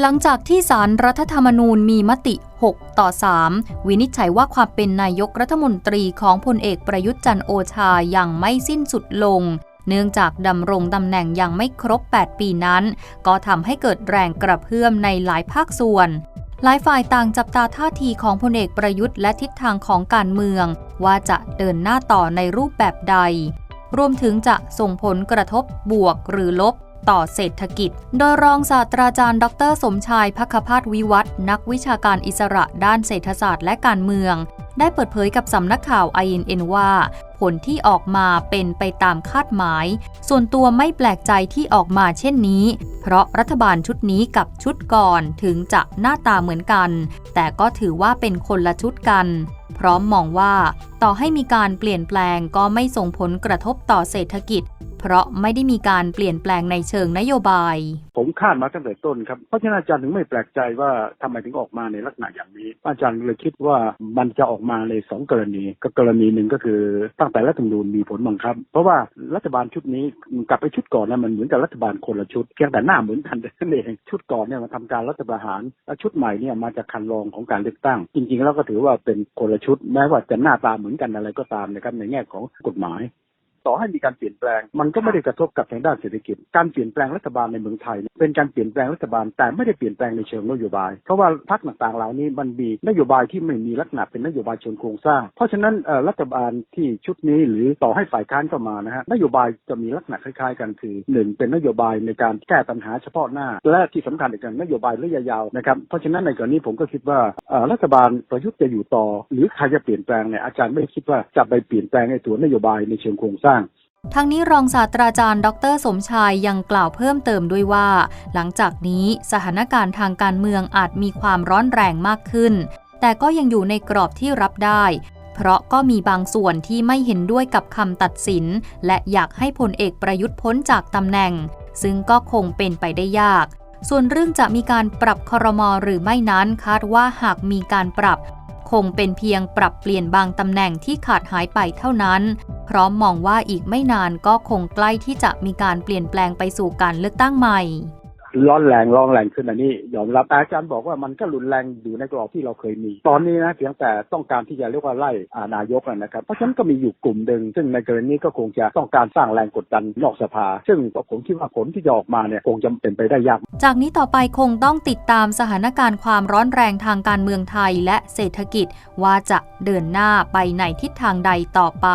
หลังจากที่สารรัฐธรรมนูญมีมติ 6 ต่อ 3 วินิจฉัยว่าความเป็นนายกรัฐมนตรีของพลเอกประยุทธ์จันโอชายังไม่สิ้นสุดลง เนื่องจากดำรงตำแหน่งยังไม่ครบ 8 ปีนั้น ก็ทำให้เกิดแรงกระเพื่อมในหลายภาคส่วน หลายฝ่ายต่างจับตาท่าทีของพลเอกประยุทธ์และทิศทางของการเมือง ว่าจะเดินหน้าต่อในรูปแบบใด รวมถึงจะส่งผลกระทบบวกหรือลบ ต่อเศรษฐกิจ โดยรองศาสตราจารย์ ดร สมชายพักพาสวิวัฒน์นักวิชาการอิสระด้านเศรษฐศาสตร์และการเมือง ได้เปิดเผยกับสำนักข่าว INN ว่า ผลที่ออกมาเป็นไปตามคาดหมาย ส่วนตัวไม่แปลกใจที่ออกมาเช่นนี้ เพราะรัฐบาลชุดนี้กับชุดก่อนถึงจะหน้าตาเหมือนกัน แต่ก็ถือว่าเป็นคนละชุดกันพร้อมมองว่าต่อให้มีการเปลี่ยนแปลงก็ไม่ส่งผลกระทบต่อเศรษฐกิจ เพราะไม่ได้มีการเปลี่ยนแปลงในเชิงนโยบาย ผมคาดมาตั้งแต่ต้นครับ เพราะฉะนั้นอาจารย์ถึงไม่แปลกใจว่าทำไมถึงออกมาในลักษณะอย่างนี้ อาจารย์เลยคิดว่ามันจะออกมาในสองกรณี ก็กรณีหนึ่งก็คือตั้งแต่รัฐธรรมนูญมีผลบังคับ เพราะว่ารัฐบาลชุดนี้กลับไปชุดก่อนนะมันเหมือนกับรัฐบาลคนละชุดเพียงแต่หน้าเหมือนกันแต่นั่นเองชุดก่อนเนี่ยมาทำการรัฐประหารและชุดใหม่เนี่ยมาจากคันรองของการเลือกตั้ง จริง ๆ แล้วก็ถือว่าเป็นคนละชุดแม้ว่าจะหน้าตาเหมือนกันอะไรก็ตามนะครับในแง่ของกฎหมาย ต่อให้มีการเปลี่ยนแปลง มันก็ไม่ได้กระทบกับทางด้านเศรษฐกิจ การเปลี่ยนแปลงรัฐบาลในเมืองไทย เป็นการเปลี่ยนแปลงรัฐบาลแต่ไม่ได้เปลี่ยนแปลงในเชิงนโยบาย เพราะว่าพรรคต่างๆเหล่านี้มันมีนโยบายที่ไม่มีลักษณะเป็นนโยบายเชิงโครงสร้าง เพราะฉะนั้นรัฐบาลที่ชุดนี้หรือต่อให้ฝ่ายค้านเข้ามานะฮะนโยบายจะมีลักษณะคล้ายๆ กันคือหนึ่งเป็นนโยบายในการแก้ปัญหาเฉพาะหน้า และที่สำคัญอีกอย่างนโยบายระยะยาวนะครับเพราะฉะนั้นในกรณีผมก็คิดว่ารัฐบาลประยุทธ์จะอยู่ต่อ หรือใครจะเปลี่ยนแปลงเนี่ยอาจารย์ไม่คิดว่าจะไปเปลี่ยนแปลงในตัวนโยบายในเชิงโครงสร้าง ทั้งนี้รองศาสตราจารย์ ดร สมชายยังกล่าวเพิ่มเติมด้วยว่า หลังจากนี้สถานการณ์ทางการเมืองอาจมีความร้อนแรงมากขึ้น แต่ก็ยังอยู่ในกรอบที่รับได้ เพราะก็มีบางส่วนที่ไม่เห็นด้วยกับคำตัดสิน และอยากให้พลเอกประยุทธ์พ้นจากตำแหน่ง ซึ่งก็คงเป็นไปได้ยาก ส่วนเรื่องจะมีการปรับครมอหรือไม่นั้นคาดว่าหากมีการปรับ คงเป็นเพียงปรับเปลี่ยนบางตำแหน่งที่ขาดหายไปเท่านั้น พร้อมมองว่าอีกไม่นานก็คงใกล้ที่จะมีการเปลี่ยนแปลงไปสู่การเลือกตั้งใหม่ ร้อนแรงร้อนแรงขึ้นอันนี้ยอมรับแต่อาจารย์บอกว่ามันก็รุนแรงอยู่ในกรอบที่เราเคยมี ตอนนี้นะเพียงแต่ต้องการที่จะเรียกว่าไล่อ่านายกอะนะครับ เพราะฉะนั้นก็มีอยู่กลุ่มหนึ่งซึ่งในกรณีนี้ก็คงจะต้องการสร้างแรงกดดันนอกสภา ซึ่งผมคิดว่าผลที่จะออกมาเนี่ยคงจะเป็นไปได้ยาก จากนี้ต่อไปคงต้องติดตามสถานการณ์ความร้อนแรงทางการเมืองไทยและเศรษฐกิจว่าจะเดินหน้าไปในทิศทางใดต่อไป